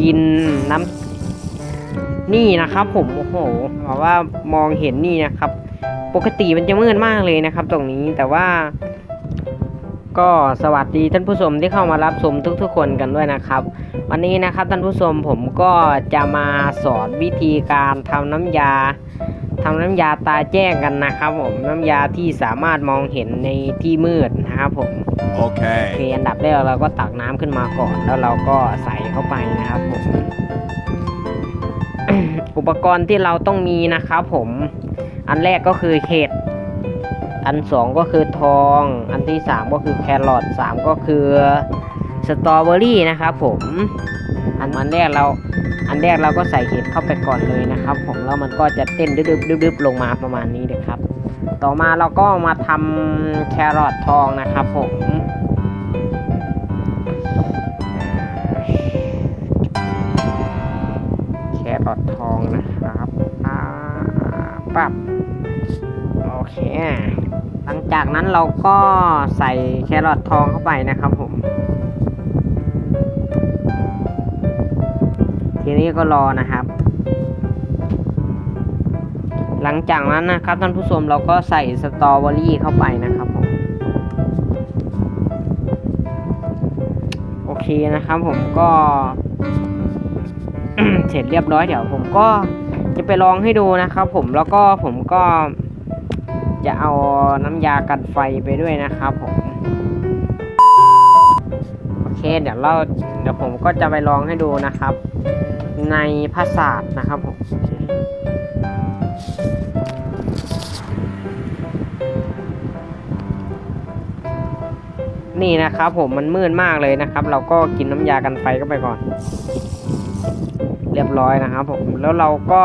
กินน้ำนี่นะครับ ผมโอ้โหบอกว่ามองเห็นนี่นะครับ ปกติมันจะมืดมากเลยนะครับ ตรงนี้แต่ว่า ก็สวัสดีท่านผู้ชมที่เข้ามารับชมทุกๆคนกันด้วยนะครับ วันนี้นะครับท่านผู้ชมผมก็จะมาสอนวิธีการทำน้ำยา ทำน้ำยาตาแจ้งกันนะครับผมน้ำยาที่สามารถมองเห็นในที่มืดนะครับผมโอเค Okay. อันดับแรกเราก็ตักน้ำขึ้นมาก่อน แล้วเราก็ใส่เข้าไปนะครับผมอุปกรณ์ที่เราต้องมีนะครับผม อันแรกก็คือเห็ดอันสองก็คือทอง อันที่สามก็คือแครอทสามก็คือสตรอเบอรี่นะครับผม อันอันแรกเรา อันแรกเราก็ใส่เห็ดเข้าไปก่อนเลยนะครับผมแล้วมันก็จะเต้นดึบๆดึบๆลงมาประมาณนี้เลยครับ ต่อมาเราก็มาทำแครอททองนะครับผมแครอททองนะครับปั๊บโอเค หลังจากนั้นเราก็ใส่แครอททองเข้าไปนะครับผม นี้ก็รอนะครับ หลังจากนั้นนะครับท่านผู้ชมเราก็ใส่สตรอเบอรี่เข้าไปนะครับผมโอเคนะครับผมก็เสร็จเรียบร้อยเดี๋ยวผมก็จะไปลองให้ดูนะครับ ผมแล้วก็ผมก็จะเอาน้ำยากันไฟไปด้วยนะครับผมโอเคเดี๋ยวเราเดี๋ยวผมก็จะไปลองให้ดูนะครับ ในภาษาสตร์นะครับผมนี่นะครับผมมันมืดมากเลยนะครับ เราก็กินน้ำยากันไฟเข้าไปก่อน เรียบร้อยนะครับผมแล้วเราก็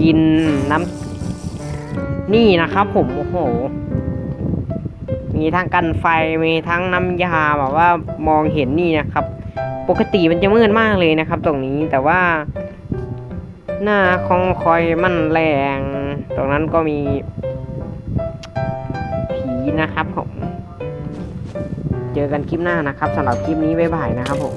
กินน้ำนี่นะครับ ผมโอ้โห มีทั้งกันไฟมีทั้งน้ำยาแบบว่ามองเห็นนี่นะครับ ปกติมันจะมืดมากเลยนะครับ ตรงนี้แต่ว่า หน้าคองคอยมั่นแรง ตรงนั้นก็มี ผีนะครับผม เจอกันคลิปหน้านะครับสำหรับคลิปนี้บ๊ายบายนะครับผม